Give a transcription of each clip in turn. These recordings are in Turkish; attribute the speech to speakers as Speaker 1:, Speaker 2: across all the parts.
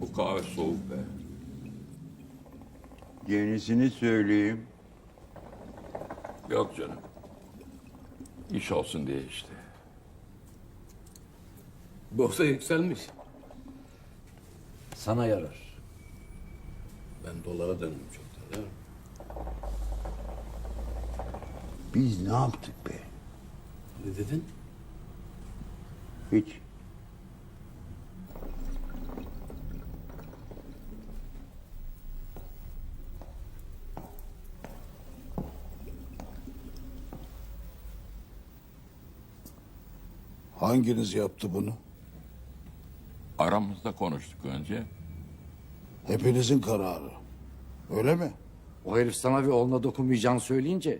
Speaker 1: Bu kahve soğuk be.
Speaker 2: Yenisini söyleyeyim.
Speaker 1: Yok canım. İş olsun diye işte.
Speaker 3: Borsa yükselmiş.
Speaker 4: Sana yarar.
Speaker 3: Ben dolara döndüm çoktan değil mi?
Speaker 2: Biz ne yaptık be?
Speaker 3: Ne dedin?
Speaker 2: Hiç.
Speaker 5: Hanginiz yaptı bunu?
Speaker 1: Aramızda konuştuk önce.
Speaker 5: Hepinizin kararı. Öyle mi?
Speaker 4: O herif sana ve oğluna dokunmayacağını söyleyince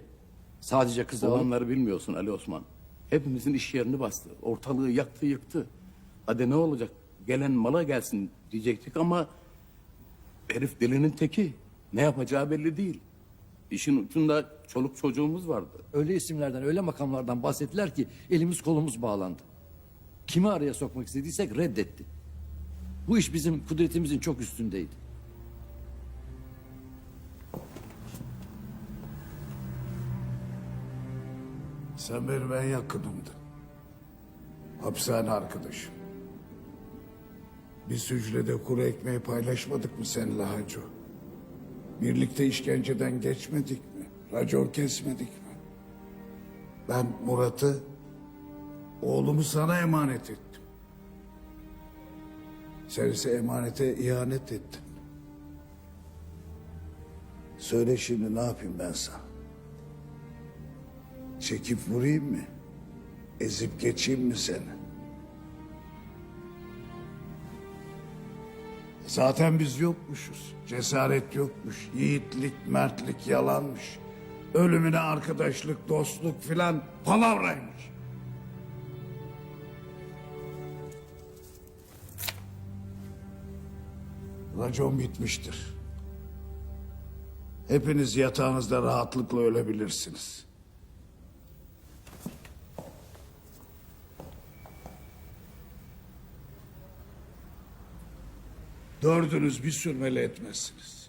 Speaker 4: sadece alıp
Speaker 3: Olanları bilmiyorsun Ali Osman. Hepimizin iş yerini bastı. Ortalığı yaktı yıktı. Hadi ne olacak? Gelen mala gelsin diyecektik ama... ...herif delinin teki. Ne yapacağı belli değil. İşin ucunda çoluk çocuğumuz vardı.
Speaker 4: öyle isimlerden öyle makamlardan bahsettiler ki elimiz kolumuz bağlandı. Kimi araya sokmak istediysek reddetti. Bu iş bizim kudretimizin çok üstündeydi.
Speaker 5: Sen benim en yakınımdın. Hapishane arkadaşım. Biz hücrede kuru ekmeği paylaşmadık mı seninle Hacı? Birlikte işkenceden geçmedik mi? Racon kesmedik mi? Ben Murat'ı, oğlumu sana emanet ettim. Sen ise emanete ihanet ettin. Söyle şimdi ne yapayım ben sana? Çekip vurayım mı? Ezip geçeyim mi seni? Zaten biz yokmuşuz. Cesaret yokmuş. Yiğitlik, mertlik yalanmış. Ölümüne arkadaşlık, dostluk filan palavraymış. Racon bitmiştir. Hepiniz yatağınızda rahatlıkla ölebilirsiniz. Dördünüz bir sürmeli etmezsiniz.